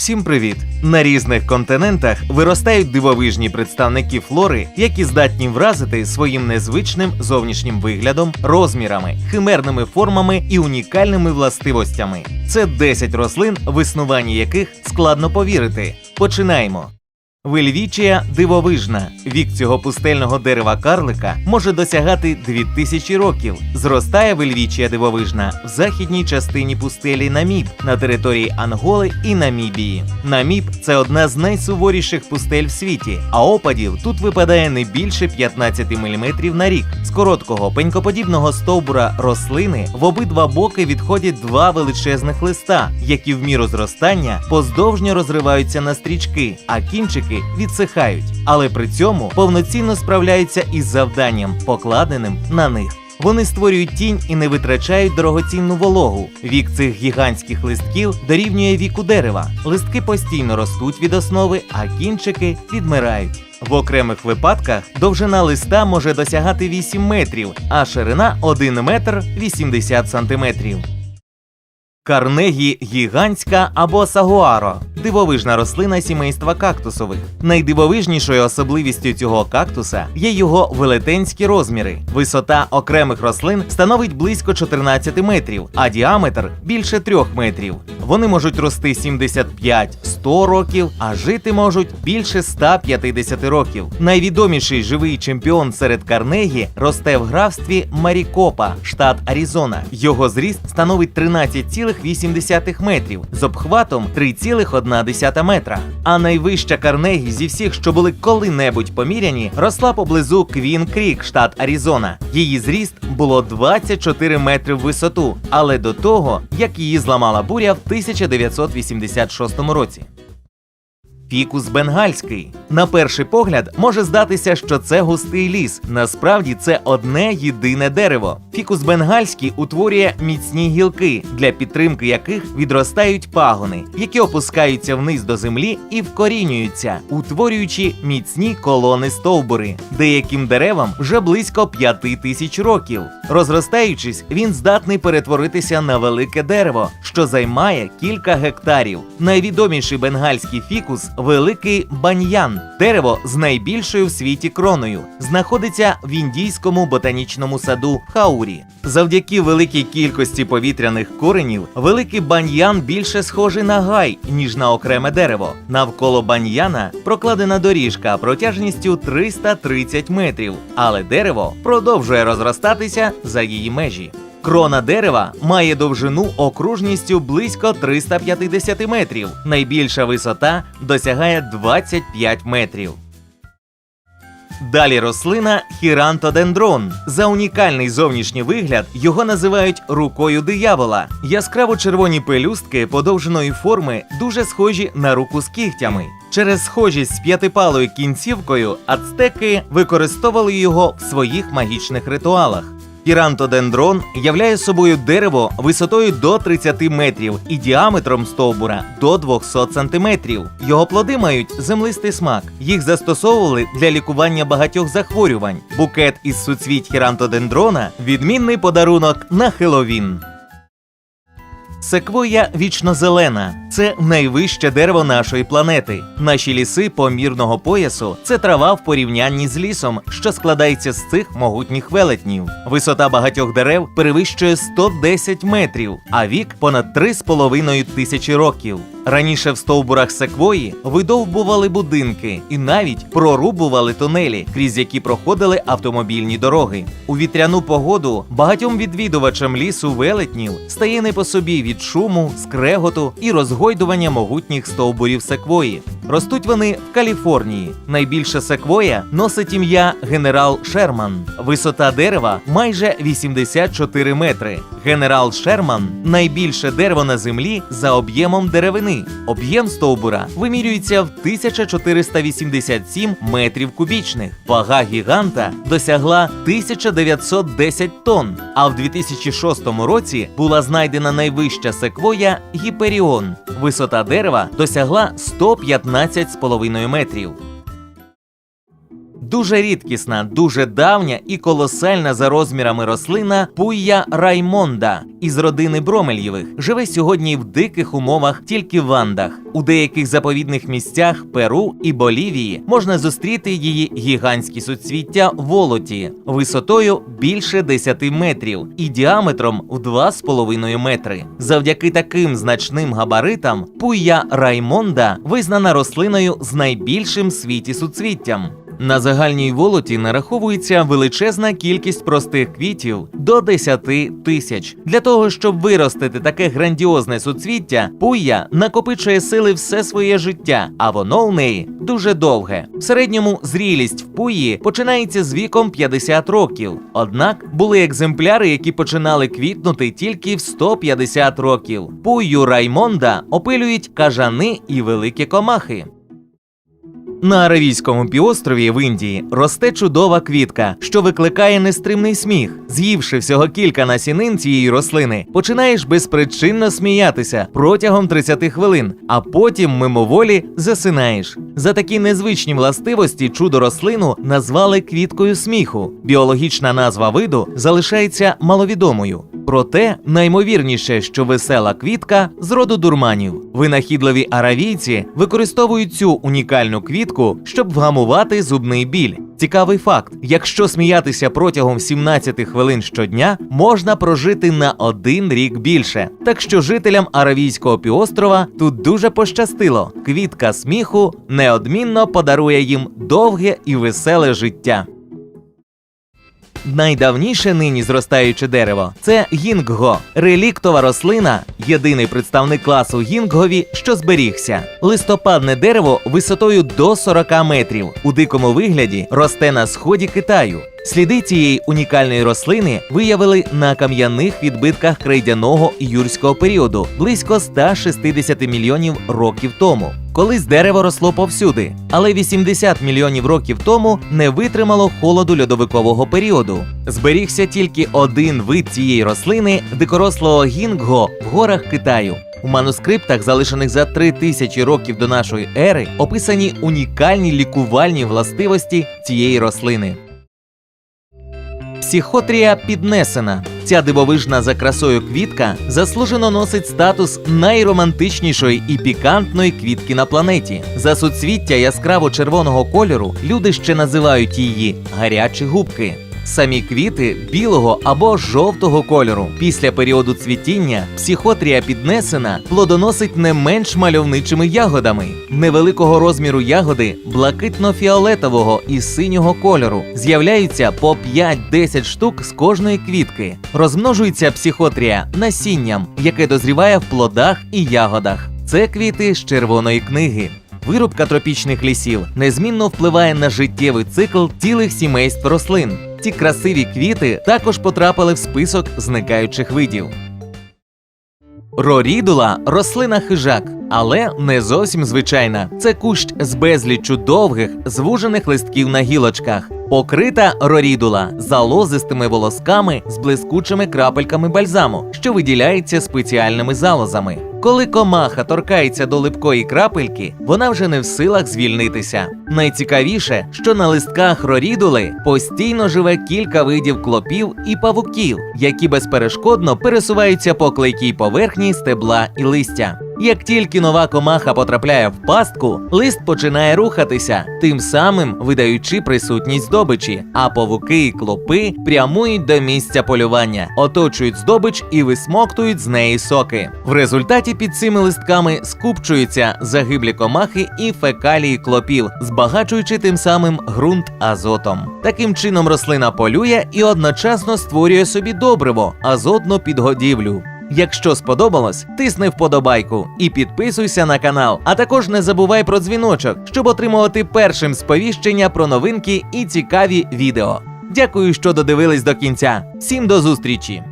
Всім привіт! На різних континентах виростають дивовижні представники флори, які здатні вразити своїм незвичним зовнішнім виглядом, розмірами, химерними формами і унікальними властивостями. Це 10 рослин, в існуванні яких складно повірити. Починаємо. Вельвічія дивовижна. Вік цього пустельного дерева карлика може досягати 2000 років. Зростає вельвічія дивовижна в західній частині пустелі Наміб на території Анголи і Намібії. Наміб це одна з найсуворіших пустель в світі, а опадів тут випадає не більше 15 мм на рік. З короткого пенькоподібного стовбура рослини в обидва боки відходять два величезних листа, які в міру зростання поздовжньо розриваються на стрічки, а кінчики відсихають, але при цьому повноцінно справляються із завданням, покладеним на них. Вони створюють тінь і не витрачають дорогоцінну вологу. Вік цих гігантських листків дорівнює віку дерева. Листки постійно ростуть від основи, а кінчики відмирають. В окремих випадках довжина листа може досягати 8 метрів, а ширина 1 метр 80 сантиметрів. Карнегі гігантська або сагуаро дивовижна рослина сімейства кактусових. Найдивовижнішою особливістю цього кактуса є його велетенські розміри. Висота окремих рослин становить близько 14 метрів, а діаметр більше 3 метрів. Вони можуть рости 75-100 років, а жити можуть більше 150 років. Найвідоміший живий чемпіон серед Карнегі росте в графстві Марікопа, штат Аризона. Його зріст становить 13,8 метрів з обхватом 3,1 метра. А найвища Карнегі зі всіх, що були коли-небудь поміряні, росла поблизу Квін Крік, штат Аризона. Її зріст було 24 метри в висоту, але до того, як її зламала буря в 1986 році. Фікус бенгальський. На перший погляд може здатися, що це густий ліс. Насправді це одне єдине дерево. Фікус бенгальський утворює міцні гілки, для підтримки яких відростають пагони, які опускаються вниз до землі і вкорінюються, утворюючи міцні колони стовбури. Деяким деревам вже близько п'яти тисяч років. Розростаючись, він здатний перетворитися на велике дерево, що займає кілька гектарів. Найвідоміший бенгальський фікус великий баньян, дерево з найбільшою в світі кроною, знаходиться в індійському ботанічному саду Хаурі. Завдяки великій кількості повітряних коренів, великий баньян більше схожий на гай, ніж на окреме дерево. Навколо баньяна прокладена доріжка протяжністю 330 метрів, але дерево продовжує розростатися за її межі. Крона дерева має довжину окружністю близько 350 метрів. Найбільша висота досягає 25 метрів. Далі рослина хірантодендрон. За унікальний зовнішній вигляд його називають рукою диявола. Яскраво червоні пелюстки подовженої форми дуже схожі на руку з кігтями. Через схожість з п'ятипалою кінцівкою ацтеки використовували його в своїх магічних ритуалах. Пірантодендрон являє собою дерево висотою до 30 метрів і діаметром стовбура до 200 сантиметрів. Його плоди мають землистий смак. Їх застосовували для лікування багатьох захворювань. Букет із суцвіть хірантодендрона відмінний подарунок на Хеловін. Секвоя вічнозелена це найвище дерево нашої планети. Наші ліси помірного поясу це трава в порівнянні з лісом, що складається з цих могутніх велетнів. Висота багатьох дерев перевищує 110 метрів, а вік понад 3,5 тисячі років. Раніше в стовбурах секвої видовбували будинки і навіть прорубували тунелі, крізь які проходили автомобільні дороги. У вітряну погоду багатьом відвідувачам лісу велетнів стає не по собі від шуму, скреготу і розгойдування могутніх стовбурів секвої. Ростуть вони в Каліфорнії. Найбільша секвоя носить ім'я генерал Шерман. Висота дерева майже 84 метри. Генерал Шерман найбільше дерево на землі за об'ємом деревини. Об'єм стовбура вимірюється в 1487 метрів кубічних. Вага гіганта досягла 1910 тонн. А в 2006 році була знайдена найвища секвоя Гіперіон. Висота дерева досягла 115,5 метрів. Дуже рідкісна, дуже давня і колосальна за розмірами рослина пуя раймонда із родини бромельєвих. Живе сьогодні в диких умовах тільки в Андах. У деяких заповідних місцях Перу і Болівії можна зустріти її гігантські суцвіття волоті висотою більше 10 метрів і діаметром в 2,5 метри. Завдяки таким значним габаритам пуя раймонда визнана рослиною з найбільшим світі суцвіттям. На загальній волоті нараховується величезна кількість простих квітів до 10 тисяч. Для того, щоб виростити таке грандіозне суцвіття, пуя накопичує сили все своє життя, а воно у неї дуже довге. В середньому зрілість в пуї починається з віком 50 років. Однак були екземпляри, які починали квітнути тільки в 150 років. Пую Раймонда опилюють кажани і великі комахи. На Аравійському півострові в Індії росте чудова квітка, що викликає нестримний сміх. З'ївши всього кілька насінин цієї рослини, починаєш безпричинно сміятися протягом 30 хвилин, а потім мимоволі засинаєш. За такі незвичні властивості чудо рослину назвали квіткою сміху. Біологічна назва виду залишається маловідомою. Проте наймовірніше, що весела квітка з роду дурманів. Винахідливі аравійці використовують цю унікальну квітку, щоб вгамувати зубний біль. Цікавий факт: якщо сміятися протягом 17 хвилин щодня, можна прожити на один рік більше. Так що жителям Аравійського півострова тут дуже пощастило. Квітка сміху неодмінно подарує їм довге і веселе життя. Найдавніше нині зростаюче дерево це гінгго, реліктова рослина, єдиний представник класу гінггові, що зберігся. Листопадне дерево висотою до 40 метрів. У дикому вигляді росте на сході Китаю. Сліди цієї унікальної рослини виявили на кам'яних відбитках крейдяного юрського періоду близько 160 мільйонів років тому. Колись дерево росло повсюди, але 80 мільйонів років тому не витримало холоду льодовикового періоду. Зберігся тільки один вид цієї рослини дикорослого гінгго в горах Китаю. У манускриптах, залишених за три тисячі років до нашої ери, описані унікальні лікувальні властивості цієї рослини. Психотрія піднесена. Ця дивовижна за красою квітка заслужено носить статус найромантичнішої і пікантної квітки на планеті. За суцвіття яскраво червоного кольору люди ще називають її гарячі губки. Самі квіти білого або жовтого кольору. Після періоду цвітіння психотрія піднесена плодоносить не менш мальовничими ягодами. Невеликого розміру ягоди блакитно-фіолетового і синього кольору. З'являються по 5-10 штук з кожної квітки. Розмножується психотрія насінням, яке дозріває в плодах і ягодах. Це квіти з червоної книги. Вирубка тропічних лісів незмінно впливає на життєвий цикл цілих сімейств рослин. Ці красиві квіти також потрапили в список зникаючих видів. Рорідула рослина хижак, але не зовсім звичайна. Це кущ з безліччю довгих, звужених листків на гілочках. Покрита рорідула залозистими волосками з блискучими крапельками бальзаму, що виділяється спеціальними залозами. Коли комаха торкається до липкої крапельки, вона вже не в силах звільнитися. Найцікавіше, що на листках рорідули постійно живе кілька видів клопів і павуків, які безперешкодно пересуваються по клейкій поверхні стебла і листя. Як тільки нова комаха потрапляє в пастку, лист починає рухатися, тим самим видаючи присутність здобичі, а павуки і клопи прямують до місця полювання, оточують здобич і висмоктують з неї соки. В результаті під цими листками скупчуються загиблі комахи і фекалії клопів, збагачуючи тим самим ґрунт азотом. Таким чином рослина полює і одночасно створює собі добриво, азотну підгодівлю. Якщо сподобалось, тисни вподобайку і підписуйся на канал. А також не забувай про дзвіночок, щоб отримувати першим сповіщення про новинки і цікаві відео. Дякую, що додивились до кінця. Всім до зустрічі!